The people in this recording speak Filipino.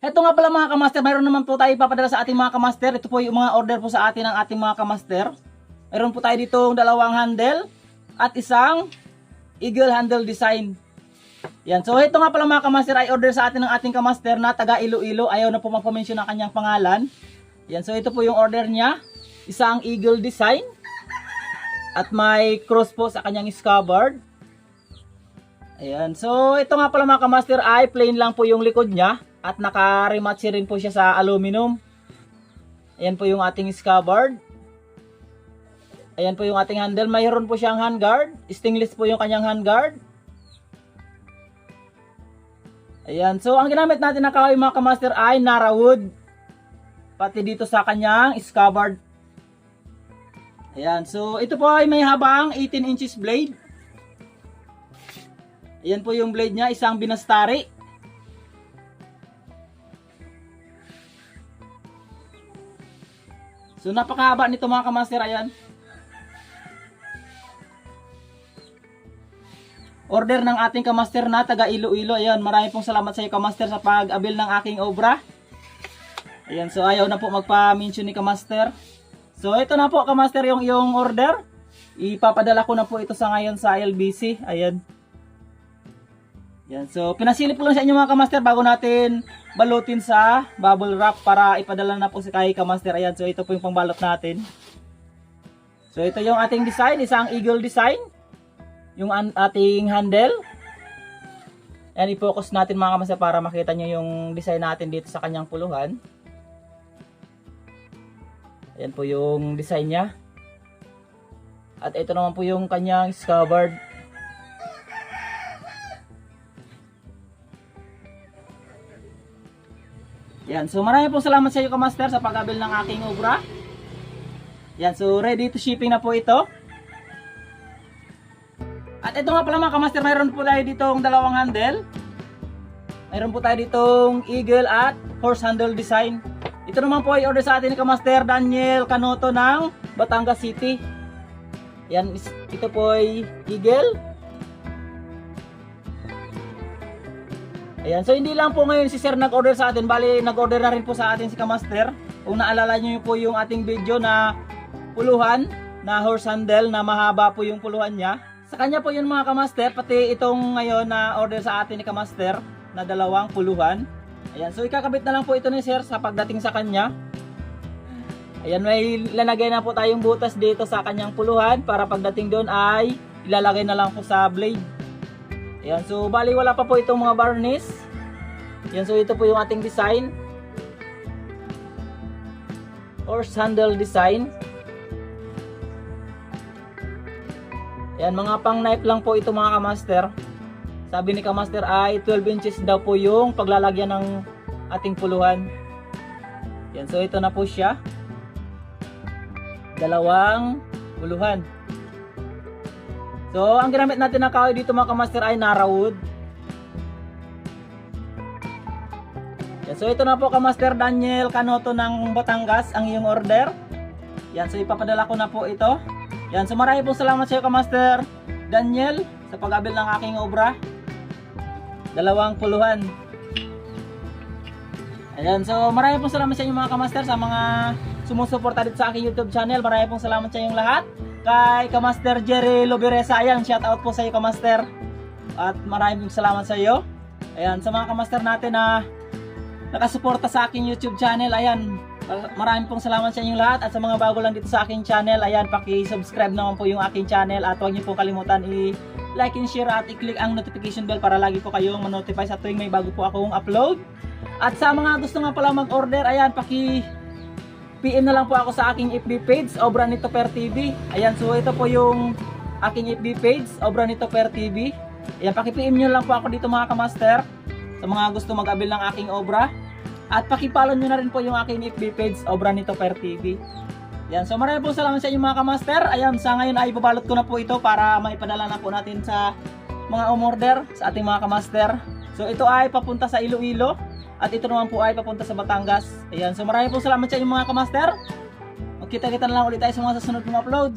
Ito nga pala mga kamaster, mayroon naman po tayo ipapadala sa ating mga kamaster. Ito po yung mga order po sa atin ng ating mga kamaster. Mayroon po tayo dito dalawang handle at isang eagle handle design. Yan. So ito nga pala mga kamaster ay order sa atin ng ating kamaster na taga Iloilo. Ayaw na po magpa-mention ng kanyang pangalan. Yan. So ito po yung order niya. Isang eagle design. At may cross po sa kanyang scabbard. Ayan. So ito nga pala mga kamaster ay plain lang po yung likod niya. At naka-rematch rin po siya sa aluminum. Ayan po yung ating scabbard. Ayan po yung ating handle. Mayroon po siyang handguard. Stainless po yung kanyang handguard. Ayan. So, ang ginamit natin na kahoy mga kamaster ay Nara wood. Pati dito sa kanyang scabbard. Ayan. So, ito po ay may habang 18 inches blade. Ayan po yung blade niya. Isang binastari. So, napakahaba nito mga kamaster. Ayan. order ng ating kamaster na taga Iloilo. Ayan, marami pong salamat sa iyo kamaster sa pag-abil ng aking obra. Ayan, so ayaw na po magpa-mention ni kamaster. So ito na po kamaster yung yung order. Ipapadala ko na po ito sa ngayon sa LBC. Ayan. Yan, so pinasilip ko lang sa inyo mga kamaster bago natin balutin sa bubble wrap para ipadala na po si kay kamaster. Ayan, so ito po yung pangbalot natin. So ito yung ating design, isang eagle design yung ating handle. Ayan, i-focus natin mga kamasa para makita nyo yung design natin dito sa kanyang puluhan. Ayan po yung design niya. At ito naman po yung kanyang scabbard. Yan, so marami po salamat sa iyo kamaster sa pag-abil ng aking obra. Yan, so ready to shipping na po ito. At ito nga pala mga kamaster, mayroon po tayo ditong dalawang handle. Mayroon po tayo ditong eagle at horse handle design. Ito naman po ay order sa atin ni kamaster Daniel Canoto ng Batangas City. Yan, ito po ay eagle. Ayan, so hindi lang po ngayon si sir nag-order sa atin, bali nag-order na rin po sa atin si kamaster. Kung naalala nyo po yung ating video na puluhan, na horse handle na mahaba po yung puluhan niya. Sa kanya po yun mga kamaster, pati itong ngayon na order sa atin ni kamaster na dalawang puluhan. Ayan, so ikakabit na lang po ito ni sir sa pagdating sa kanya. Ayan, may lalagay na po tayong butas dito sa kanyang puluhan para pagdating doon ay ilalagay na lang po sa blade. Ayan, so bali wala pa po itong mga varnish. Ayan, so ito po yung ating design. Horse handle design. Ayan, mga pang knife lang po ito mga kamaster. Sabi ni kamaster ay 12 inches daw po yung paglalagyan ng ating puluhan. Yan, so ito na po siya. Dalawang puluhan. So, ang ginamit natin na kahoy dito mga kamaster ay Nara wood. Yan, so ito na po kamaster Daniel Canoto ng Batangas ang iyong order. Yan, so ipapadala ko na po ito. Yan, so marami po salamat sa iyo kamaster Daniel sa pag-abil ng aking obra. Dalawang puluhan. Ayan, so marami pong salamat sa inyo mga kamaster sa mga sumusuporta dito sa aking YouTube channel. Marami pong salamat sa inyong lahat. Kay Kamaster Jerry Lobiresa, ayan, shout out po sa iyo Kamaster. At maraming salamat sa iyo. Ayan, sa mga kamaster natin na nakasuporta sa aking YouTube channel, ayan, maraming pong salamat sa inyong lahat at sa mga bago lang dito sa aking channel, ayan, paki-subscribe naman po yung aking channel at huwag niyo pong kalimutan i-like and share at i-click ang notification bell para lagi po kayong ma-notify sa tuwing may bago po akong upload. At sa mga gusto nga pala mag-order, ayan, paki PM na lang po ako sa aking FB page, Obra Nito Per TV. Ayan, so ito po yung aking FB page, Obra Nito Per TV. Ayan, paki-PM nyo lang po ako dito mga kamaster sa mga gusto mag-abil ng aking obra. At pakipollow nyo na rin po yung aking FB page, Obra Nito Per TV. Yan, so maraming po salamat sa inyo mga kamaster. Ayan, sa ngayon ay babalot ko na po ito para maipadala na po natin sa mga umorder sa ating mga kamaster. So ito ay papunta sa Iloilo at ito naman po ay papunta sa Batangas. Ayan, so maraming po salamat sa inyo mga kamaster. Magkita-kita na lang ulit tayo sa mga susunod kong upload.